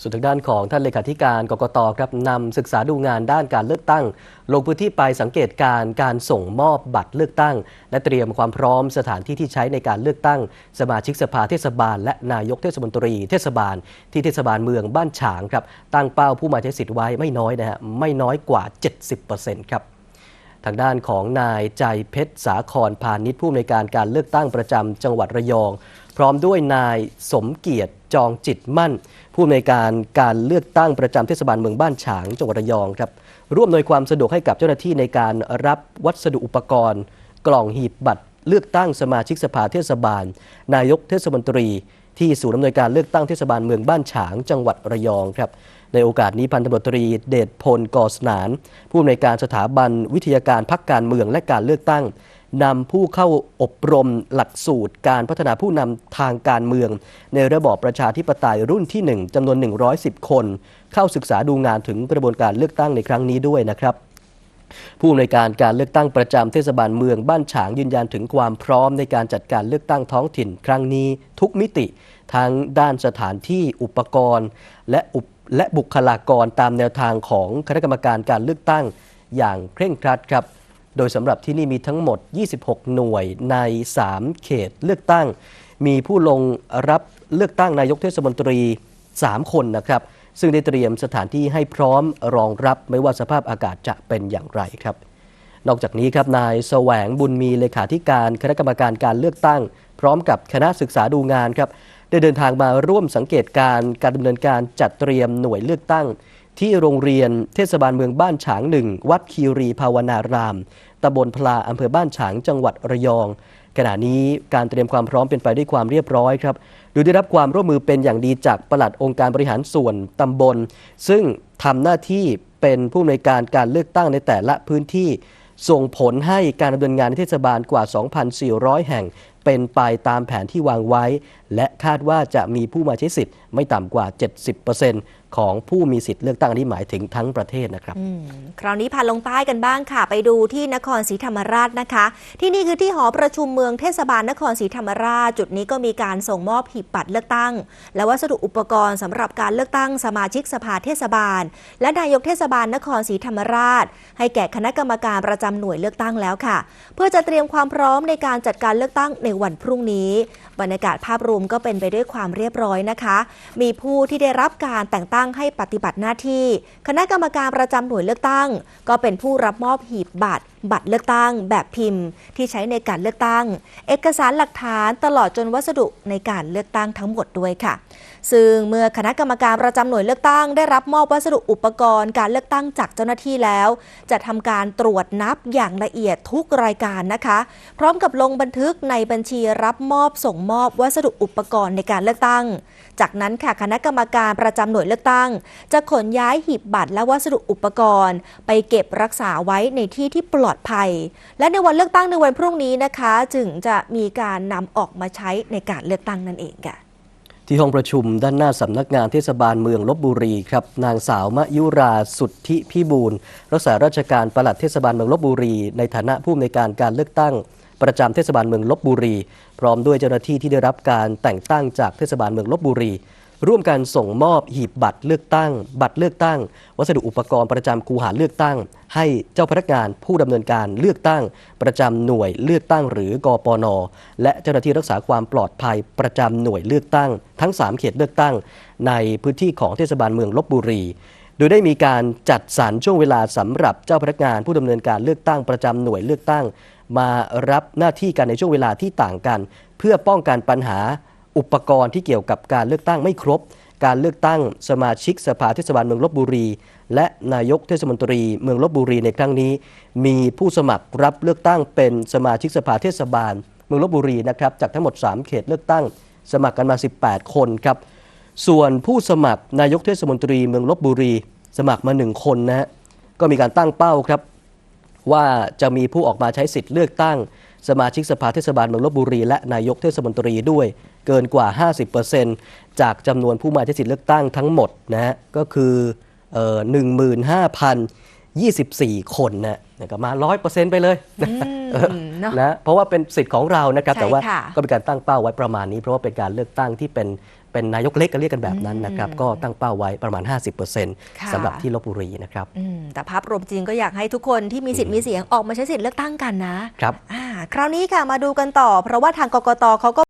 ส่วนทางด้านของท่านเลขาธิการกกตครับนำศึกษาดูงานด้านการเลือกตั้ง ลงพื้นที่ไปสังเกตการณ์การส่งมอบบัตรเลือกตั้ง และเตรียมความพร้อมสถานที่ที่ใช้ในการเลือกตั้ง สมาชิกสภาเทศบาล และนายกเทศมนตรี เทศบาล ที่เทศบาลเมืองบ้านฉางครับตั้งเป้าผู้มาใช้สิทธิ์ไว้ไม่น้อยนะฮะไม่น้อยกว่า 70%ครับทางด้านของนายใจเพชรสาครพาณิชย์ผู้อำนวยการการเลือกตั้งประจำจังหวัดระยอง พร้อมด้วยนายสมเกียรติ จองจิตมั่น ผู้อำนวยการการเลือกตั้งประจำเทศบาลเมืองบ้านฉางจังหวัดระยองครับร่วมอำนวยความสะดวกให้กับเจ้าหน้าที่ในการรับวัสดุอุปกรณ์ กล่องหีบบัตร เลือกตั้งสมาชิกสภาเทศบาล นายกเทศมนตรี ที่ศูนย์อำนวยการเลือกตั้งเทศบาลเมืองบ้านฉาง จังหวัดระยองครับในโอกาสนี้พันตำรวจตรีเดชพลกอสนาน ผู้อำนวยการสถาบันวิทยาการพักการเมืองและการเลือกตั้ง นำผู้เข้าอบรมหลักสูตรการพัฒนาผู้นำทางการเมือง ในระบอบประชาธิปไตยรุ่นที่ 1จำนวน 110 คน เข้าศึกษาดูงานถึงกระบวนการเลือกตั้งในครั้งนี้ด้วยนะครับผู้อำนวยการการเลือกตั้งประจำเทศบาลเมืองบ้านฉางยืนยันถึงความพร้อมในการจัดการเลือกตั้งท้องถิ่น ครั้งนี้ทุกมิติ ทั้งด้านสถานที่อุปกรณ์ และอุปและบุคลากรตามแนวทางของคณะกรรมการการเลือกตั้งอย่างเคร่งครัดครับ โดยสำหรับที่นี่มีทั้งหมด 26 หน่วยใน 3 เขตเลือกตั้ง มีผู้ลงรับเลือกตั้งนายกเทศมนตรี 3 คนนะครับ ซึ่งได้เตรียมสถานที่ให้พร้อมรองรับไม่ว่าสภาพอากาศจะเป็นอย่างไรครับ นอกจากนี้ครับนายแสวงบุญมีเลขาธิการคณะกรรมการการเลือกตั้ง พร้อมกับคณะศึกษาดูงานครับได้เดินทางมาร่วมสังเกตการณ์การดำเนินการจัดเตรียมหน่วยเลือกตั้ง ที่โรงเรียนเทศบาลเมืองบ้านฉางหนึ่งวัดคีรีภาวนารามตำบลพลาอำเภอบ้านฉางจังหวัดระยอง ขณะนี้การเตรียมความพร้อมเป็นไปด้วยความเรียบร้อยครับโดยได้รับความร่วมมือเป็นอย่างดีจากปลัดองค์การบริหารส่วนตำบล ซึ่งทำหน้าที่เป็นผู้อำนวยการการเลือกตั้งในแต่ละพื้นที่ ส่งผลให้การดำเนินงานในเทศบาลกว่า 2,400 แห่งเป็นไปตามแผนที่วางไว้ และคาดว่าจะมีผู้มาใช้สิทธิ์ไม่ต่ำกว่า 70%ของผู้มีสิทธิ์เลือกตั้งนี้หมายถึงทั้งประเทศนะครับคราวนี้พาลงใต้กันบ้างค่ะ ไปดูที่นครศรีธรรมราชนะคะ ที่นี่คือที่หอประชุมเมืองเทศบาลนครศรีธรรมราช จุดนี้ก็มีการส่งมอบหีบบัตรเลือกตั้ง และวัสดุอุปกรณ์สำหรับการเลือกตั้งสมาชิกสภาเทศบาล และนายกเทศบาลนครศรีธรรมราช ให้แก่คณะกรรมการประจำหน่วยเลือกตั้งแล้วค่ะ เพื่อจะเตรียมความพร้อมในการจัดการเลือกตั้งในวันพรุ่งนี้ บรรยากาศภาพรวมก็เป็นไปด้วยความเรียบร้อยนะคะ มีผู้ที่ได้รับการแต่งตั้งั้งให้ปฏิบัติหน้าที่ คณะกรรมการประจำหน่วยเลือกตั้ง ก็เป็นผู้รับมอบหีบบัตร บัตรเลือกตั้ง แบบพิมพ์ ที่ใช้ในการเลือกตั้ง เอกสารหลักฐานตลอดจนวัสดุในการเลือกตั้งทั้งหมดด้วยค่ะ ซึ่งเมื่อคณะกรรมการประจำหน่วยเลือกตั้ง ได้รับมอบวัสดุอุปกรณ์การเลือกตั้งจากเจ้าหน้าที่แล้ว จะทำการตรวจนับอย่างละเอียดทุกรายการนะคะ พร้อมกับลงบันทึกในบัญชีรับมอบส่งมอบวัสดุอุปกรณ์ในการเลือกตั้ง จากนั้นค่ะคณะกรรมการประจำหน่วยเลือกตั้ง จะขนย้ายหีบบัตรและวัสดุอุปกรณ์ ไปเก็บรักษาไว้ในที่ที่ปลอดภัย และในวันเลือกตั้งในวันพรุ่งนี้นะคะ จึงจะมีการนำออกมาใช้ในการเลือกตั้งนั่นเองค่ะที่ห้องประชุมด้านหน้าสำนักงานเทศบาลเมืองลบบุรีครับนางสาวมะยุราสุทธิพิบูลรักษาราชการปลัดเทศบาลเมืองลบบุรี ในฐานะผู้อำนวยการการเลือกตั้ง ประจำเทศบาลเมืองลบบุรี พร้อมด้วยเจ้าหน้าที่ที่ได้รับการแต่งตั้งจากเทศบาลเมืองลบบุรี ร่วมกันส่งมอบหีบบัตรเลือกตั้ง บัตรเลือกตั้ง วัสดุอุปกรณ์ประจำคูหาเลือกตั้ง ให้เจ้าพนักงานผู้ดำเนินการเลือกตั้ง ประจำหน่วยเลือกตั้งหรือกปน และเจ้าหน้าที่รักษาความปลอดภัยประจำหน่วยเลือกตั้ง ทั้ง 3 เขตเลือกตั้ง ในพื้นที่ของเทศบาลเมืองลบบุรี โดยได้มีการจัดสรรช่วงเวลาสำหรับเจ้าพนักงานผู้ดำเนินการเลือกตั้งประจำหน่วยเลือกตั้ง มารับหน้าที่กันในช่วงเวลาที่ต่างกัน เพื่อป้องกันปัญหา อุปกรณ์ที่เกี่ยวกับการเลือกตั้งไม่ครบ การเลือกตั้งสมาชิกสภาเทศบาลเมืองลบบุรี และนายกเทศมนตรีเมืองลบบุรีในครั้งนี้ มีผู้สมัครรับเลือกตั้งเป็นสมาชิกสภาเทศบาล เมืองลบบุรีนะครับจากทั้งหมด 3 เขตเลือกตั้ง สมัครกันมา 18 คนครับส่วนผู้สมัครนายกเทศมนตรีเมืองลบบุรี สมัครมา 1 คนนะฮะก็มีการตั้งเป้าครับว่าจะมีผู้ออกมาใช้สิทธิ์เลือกตั้ง สมาชิกสภาเทศบาลเมืองลบบุรี และนายกเทศมนตรีด้วยเกินกว่า 50%จากจำนวนผู้มาใช้สิทธิเลือกตั้งทั้งหมดนะฮะก็คือ15,024 คนนะก็มาร้อยเปอร์เซ็นต์ไปเลยนะเพราะว่าเป็นสิทธิ์ของเรานะครับ แต่ว่าก็เป็นการตั้งเป้าไว้ประมาณนี้ เพราะว่าเป็นการเลือกตั้งที่เป็นเป็นนายกเล็กก็เรียกกันแบบนั้นนะครับ ก็ตั้งเป้าไว้ประมาณ 50%สำหรับที่ลบบุรีนะครับแต่ภาพรวมจริงก็อยากให้ทุกคนที่มีสิทธิ์มีเสียงออกมาใช้สิทธิ์เลือกตั้งกันนะครับ คราวนี้ค่ะมาดูกันต่อ เพราะว่าทางกกตเขาก็